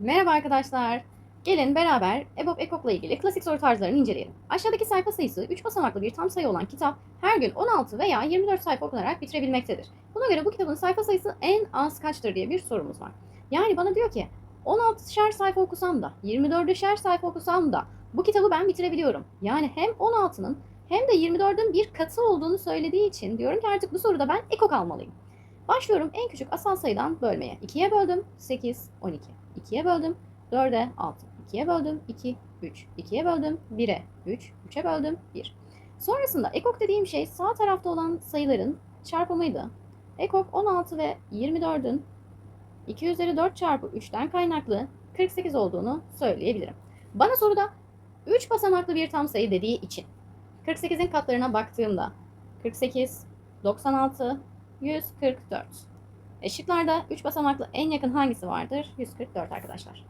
Merhaba arkadaşlar. Gelin beraber EBOB EKOK'la ilgili klasik soru tarzlarını inceleyelim. Aşağıdaki sayfa sayısı 3 basamaklı bir tam sayı olan kitap her gün 16 veya 24 sayfa okunarak bitirebilmektedir. Buna göre bu kitabın sayfa sayısı en az kaçtır diye bir sorumuz var. Yani bana diyor ki 16'şer sayfa okusam da 24'şer sayfa okusam da bu kitabı ben bitirebiliyorum. Yani hem 16'nın hem de 24'ün bir katı olduğunu söylediği için diyorum ki artık bu soruda ben ekok almalıyım. Başlıyorum en küçük asal sayıdan bölmeye. 2'ye böldüm 8, 12. 2'ye böldüm 4'e 6. 2'ye böldüm 2, 3. 2'ye böldüm 1'e 3. 3'e böldüm 1. Sonrasında ekok dediğim şey sağ tarafta olan sayıların çarpımıydı. Ekok 16 ve 24'ün 2 üzeri 4 çarpı 3'ten kaynaklı 48 olduğunu söyleyebilirim. Bana soruda 3 basamaklı bir tam sayı dediği için 48'in katlarına baktığımda 48, 96, 144. E şıklarda 3 basamaklı en yakın hangisi vardır? 144 arkadaşlar.